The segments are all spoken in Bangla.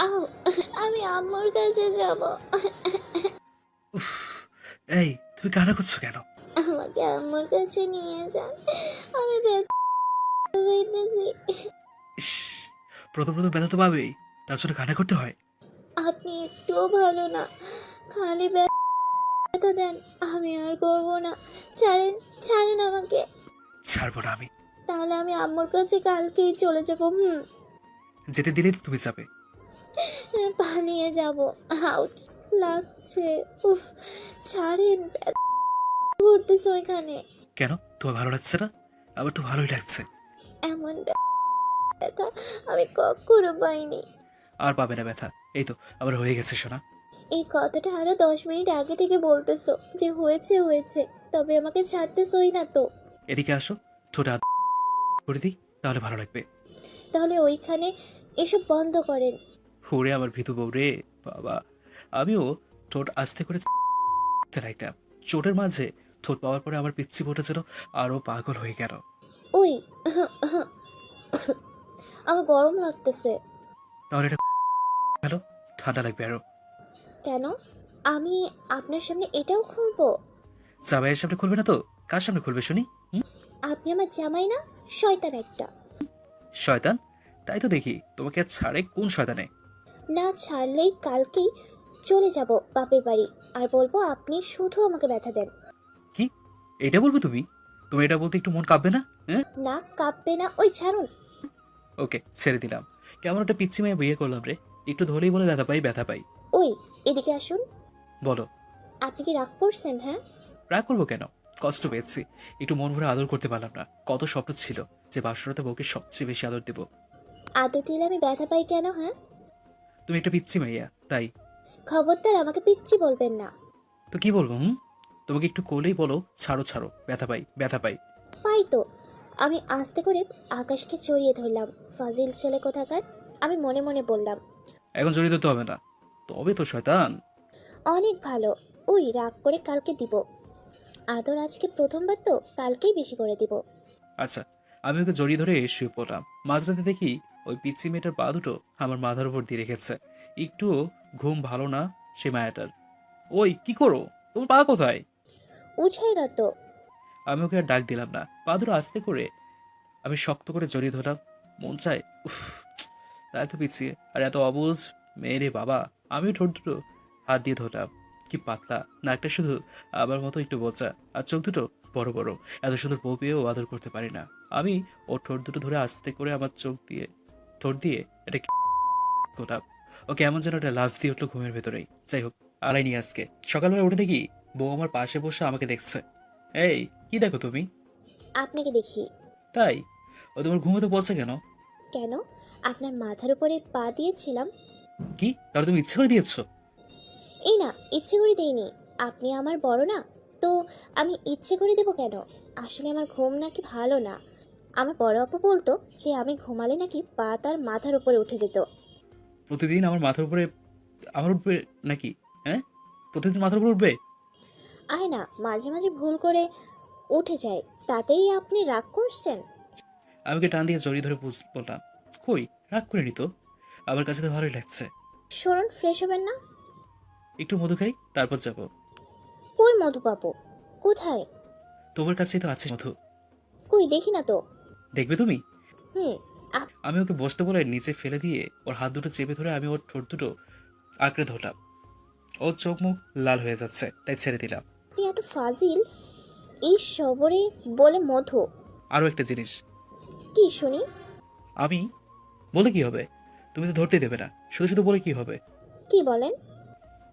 আউ আমি আম্মুর কাছে যাব। উফ এই তুমি কান্না করছ কেন? আমাকে আম্মুর কাছে নিয়ে যান। আমি হইতেছি ইস প্রথম প্রথম ব্যথা তো পাবেই তার জন্য কান্না করতে হয়। আপনি একটুও ভালো না খালি ব্যথা দেন আমি আর করব না। ছাড়েন ছাড়েন আমাকে। ছাড়বো না আমি। তাহলে আমি আম্মুর কাছে কালকেই চলে যাব হুম। যেতে দিলেই তো তুমি যাবে। পালিয়ে যাব। আউট লাগছে। উফ ছাড়েন। করতেছে ওইখানে? কেন? তোমার ভালো লাগছে না? আবার তো ভালোই লাগছে। এমন ব্যথা আমি কখনো পাইনি। আর পাবে না ব্যথা। এই তো আবার হয়ে গেছে শোনা এই কথাটা আরও দশ মিনিট আগে থেকে বলতেছো যে হয়েছে হয়েছে। তবে আমাকে ছাড়তেছই না তো। এদিকে আসো ঠোঁটা করে দিই তাহলে ভালো লাগবে। তাহলে ওইখানে এসব বন্ধ করেন। হুড়ে আমার ভিতু বউ রে বাবা। আমিও ঠোঁট আস্তে করে রাখলাম চোটের মাঝে ঠোঁট পাওয়ার পরে আমার পিচ্ছি বোটা যেন আরও পাগল হয়ে গেল। ওই আমার গরম লাগতেছে। তাহলে এটা গেল ঠান্ডা লাগবে আরও। কেন? আমি আপনার সামনে এটাও খুলবো? জামাইয়ের সামনে খুলবে না তো? কার সামনে খুলবে শুনি? আপনি আমার জামাই না শয়তান একটা। শয়তান? তাই তো দেখি তোমাকে আর ছাড়ে কোন শয়তানে? না ছাড়লেই কালকেই চলে যাব বাপের বাড়ি। আর বলব আপনি শুধু আমাকে ব্যথা দেন। কি? এটা বলবে তুমি? তুমি এটা বলতে একটু মন কাঁপবে না? হ্যাঁ? না কাঁপবে না। ওই ছাড়ুন। ওকে ছেড়ে দিলাম। কেমন একটা পিচ্ছি মেয়ে বিয়ে করলাম রে। একটু ধরেই বলে ব্যথা পাই ব্যথা পাই। ওই এদিকে আসুন। বলো। আপনি কি রাগ করছেন হ্যাঁ? রাগ করব কেন? কষ্ট পেয়েছি। একটু মন ভরে আদর করতে পারলাম না। কত স্বপ্ন ছিল যে বাসরাতে বউকে সবচেয়ে বেশি আদর দেবো। আদর দিলে আমি ব্যথা পাই কেন হ্যাঁ? তুমি একটা পিচ্ছি মাইয়া তাই। খবরদার আমাকে পিচ্ছি বলবেন না। তো কি বলব হুম? তোমাকে একটু কোলেই বলো ছাড়ো ছাড়ো ব্যথা পাই ব্যথা পাই। পাই তো। আমি আস্তে করে আকাশকে চড়িয়ে ধরলাম। ফাজিল ছেলে কোথাকার? আমি মনে মনে বললাম। এখন জড়িয়ে ধরতে হবে না। তবে তো শয়তান। অনেক ভালো। ওই রাগ করে কালকে দিব। আদর আজকে প্রথমবার তো কালকেই বেশি করে দিব। আচ্ছা আমি ওকে জড়িয়ে ধরে শুয়ে পড়লাম। মাঝরাতে দেখি ওই পিচ্ছি মেয়েটার পা দুটো আমার মাথার উপর দিয়ে রেখেছে। একটুও ঘুম ভালো না সে মায়াটার। ওই কি করো? তোমার পা কোথায়? উঠাই না তো। আমি ওকে আর ডাক দিলাম না। পা দুটো আস্তে করে আমি শক্ত করে জড়িয়ে ধরলাম। মন চায় উফ এত পিছিয়ে আর এত অবুজ মেয়েরে বাবা। আমি ঠোঁট দুটো হাত দিয়ে ধরলাম। কি পাতলা। নাকটা শুধু আমার মতো একটু বোচা। আর চোখ দুটো বড় বড়। এত সুন্দর বউ পেয়েও আদর করতে পারি না। আমি ওর ঠোঁট দুটো ধরে আস্তে করে আমার চোখ দিয়ে ঠোঁট দিয়ে এটা গোলাপ ও কেমন যেন একটা লাভ দিয়ে উঠল ঘুমের ভেতরেই। যাই হোক আলাই নিয়ে আজকে। সকালবেলা উঠে দেখি বউ আমার পাশে বসে আমাকে দেখছে। এই কি দেখো তুমি? আপনাকে দেখি। তাই? ও তোমার ঘুমোতে বলছে কেন? কেন? আপনার মাথার উপরে পা দিয়েছিলাম। কি? তাহলে তুমি ইচ্ছে করে দিয়েছ? এই না ইচ্ছে করে দেইনি। আপনি আমার বড় না তো আমি ইচ্ছে করে দেবো কেন? আসলে আমার ঘুম নাকি ভালো না। আমার বড় আপু বলতো যে আমি ঘুমালে নাকি পা তার মাথার উপরে উঠে যেত। প্রতিদিন আমার মাথার উপরে আমার উঠবে নাকি? হ্যাঁ? প্রতিদিন মাথার উপরে উঠবে? আয় না মাঝে মাঝে ভুল করে উঠে যায়। তাতেই আপনি রাগ করছেন? আমি ওকে টান দিয়ে জড়িয়ে ধরে বুঝ- বললাম কই? রাগ করে নিত আমার কাছে তো ভালোই লাগছে। শুনুন ফ্রেশ হবেন না? একটু মধু খাই তারপর যাব। কই মধু পাবো কোথায়? তোমার কাছেই তো আছে মধু। কই দেখি না তো। দেখবে তুমি? হুম আমি ওকে বসতে বলে নিচে ফেলে দিয়ে ওর হাত দুটো চেপে ধরে আমি ওর ঠোঁট দুটো আঁকড়ে ধরলাম। ওর চোখ মুখ লাল হয়ে যাচ্ছে তাই ছেড়ে দিলাম। আপনি এত ফাজিল এই সবরে বলে মধু। আরও একটা জিনিস। কি শুনি? আমি? বলে কি হবে? তুমি তো ধরতে দেবে না শুধু শুধু বলে কি হবে? কি বলেন?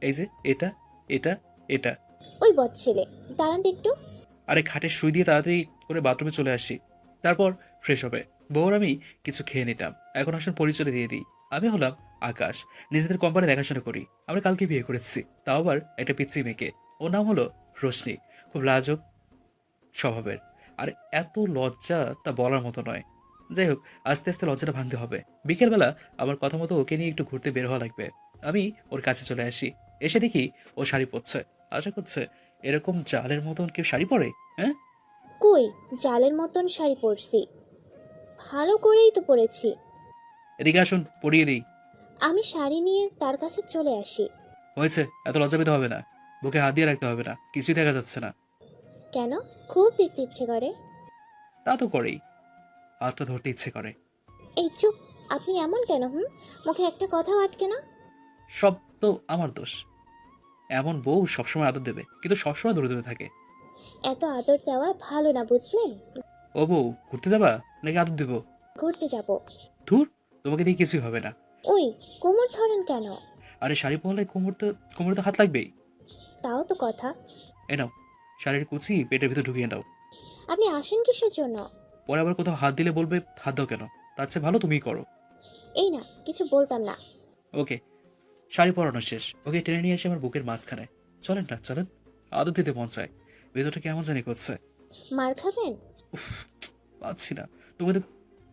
এই যে এটা এটা এটা। ওই বদ ছেলে দাঁড়ান তো একটু। আরে খাটে শুই দিয়ে তাড়াতাড়ি করে বাথরুমে চলে আসি। তারপর ফ্রেশ হবে। বউর আমি কিছু খেয়ে নিতাম। এখন আসুন পরিচয় দিয়ে দিই। আমি হলাম আকাশ। নিজেদের কোম্পানি দেখাশোনা করি। আমরা কালকে বিয়ে করেছি। তাও আবার একটা পিচ্ছি মেয়েকে। ওর নাম হলো রোশনি। খুব লাজক স্বভাবের। আর এত লজ্জা তা বলার মতো নয়। যাই হোক, আস্তে আস্তে লজ্জাটা ভাঙতে হবে। বিকেলবেলা আমার কথা মতো ওকে নিয়ে একটু ঘুরতে বের হওয়া লাগবে। আমি ওর কাছে চলে আসি। এসে দেখি ও শাড়ি পরছে। আশা করছে এরকম জালের মতন কেউ শাড়ি পরে হ্যাঁ? কই? জালের মতন শাড়ি পরছি। ভালো করেই তো পড়েছি। এদিকে আসুন পড়িয়ে দিই। আমি শাড়ি নিয়ে তার কাছে চলে আসি। হয়েছে এত লজ্জা পেতে হবে না। বুকে হাত দিয়ে রাখতে হবে না কিছুই দেখা যাচ্ছে না। কেন? খুব দেখতে ইচ্ছে করে। তা তো করেই। হাতটা ধরতে ইচ্ছে করে। এই চুপ আপনি এমন কেন হুম? মুখে একটা কথাও আটকে না? সব তো আমার দোষ। এমন বউ সবসময় আদর দেবে কিন্তু সবসময় দূরে দূরে থাকে। এত আদর দেওয়া ভালো না বুঝলেন? ও বউ ঘুরতে যাবা? নাকি আদর দেবো? ঘুরতে যাব। ধুর তোমাকে দিয়ে কিছুই হবে না। ওই কোমর ধরেন কেন? আরে শাড়ি পরলে কোমর তো কোমরে তো হাত লাগবেই। তাও তো কথা। এ নাও শাড়ির কুচি পেটের ভিতর ঢুকিয়ে নাও। আপনি আসেন কিসের জন্য? পরে আবার কোথাও হাত দিলে বলবে হাত দাও কেন? তার চেয়ে ভালো তুমিই করো। এই না কিছু বলতাম না। ওকে শাড়ি পরানো শেষ। ওকে টেনে নিয়ে এসে আমার বুকের মাঝখানে। চলেন না চলেন। আদর দিতে মন চায়। ভেতরটা কেমন জানি করছে। মার খাবেন? উফ পাচ্ছি না। তুমি তো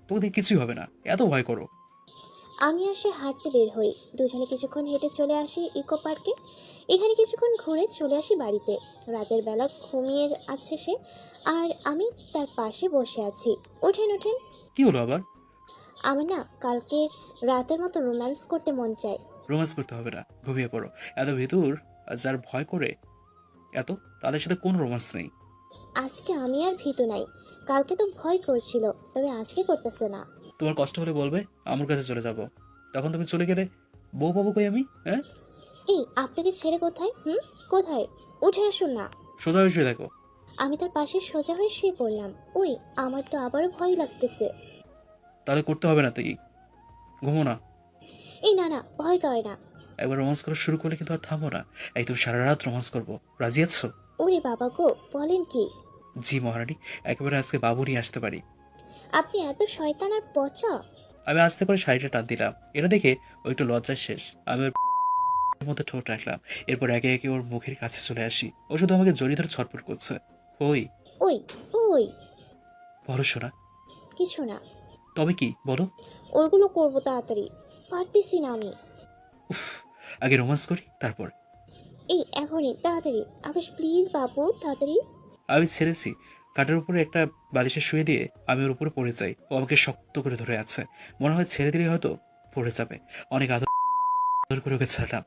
তোমাকে দিয়ে কিছুই হবে না। এত ভয় করো। আমি আসে হাঁটতে বের হই। দুজনে কিছুক্ষণ হেঁটে চলে আসি ইকো পার্কে। এখানে কিছুক্ষণ ঘুরে চলে আসি বাড়িতে। রাতের বেলা ঘুমিয়ে আছে সে আর আমি তার পাশে বসে আছি। ওঠেন ওঠেন। কি হলো আবার? আমার না কালকে রাতের মতো রোম্যান্স করতে মন চায়। রোম্যান্স করতে হবে না ঘুমিয়ে পড়ো। এত ভেতর আর যার ভয় করে এত তাদের সাথে কোনো রোম্যান্স নেই। আজকে আমি আর ভীত নাই। কালকে তো ভয় করছিল তবে আজকে করতেছে না। তোমার কষ্ট হলে বলবে আমার কাছে চলে যাব। তখন তুমি চলে গেলে বউ পাবো কই আমি হ্যাঁ? এই আপনাকে ছেড়ে কোথায়? হুম? কোথায়? উঠে আসুন না। সোজা হয়ে শুয়ে দেখো আমি তার পাশে সোজা হয়ে শুয়ে পড়লাম। ওই আমার তো আবারও ভয় লাগতেছে। তাহলে করতে হবে না তুই ঘুমো না। এই না না ভয় করে না। একবার রোমান্স করা শুরু করলে কিন্তু আর থামো না। এই তুমি সারা রাত রোমান্স করব। রাজি আছো? ওরে বাবা গো বলেন কি? জি মহারানী একেবারে আজকে বাবু নিয়ে আসতে পারি। আপনি এত শয়তান আর পচা। আমি আসতে করে শাড়িটা টান দিলাম। এটা দেখে ও একটু লজ্জায় শেষ। আমি ওর মধ্যে ঠোঁট রাখলাম। এরপর একে একে ওর মুখের কাছে চলে আসি। ও শুধু আমাকে জড়িয়ে ধরে ছটফট করছে। ওই ওই ওই। বলো শোনা কিছু না। তবে কি? বলো। ওইগুলো করব তাড়াতাড়ি। পারতেছি না আমি। উফ আগে রোমান্স করি তারপর। এই এখনই তাড়াতাড়ি। আকাশ প্লিজ বাবু তাড়াতাড়ি। আমি ছেড়েছি। কাঠের উপরে একটা বালিশে শুয়ে দিয়ে আমি ওর উপরে পড়ে যাই। ও আমাকে শক্ত করে ধরে আছে। মনে হয় ছেড়ে দিলে হয়তো পড়ে যাবে। অনেক আদর করে ওকে ছাড়লাম।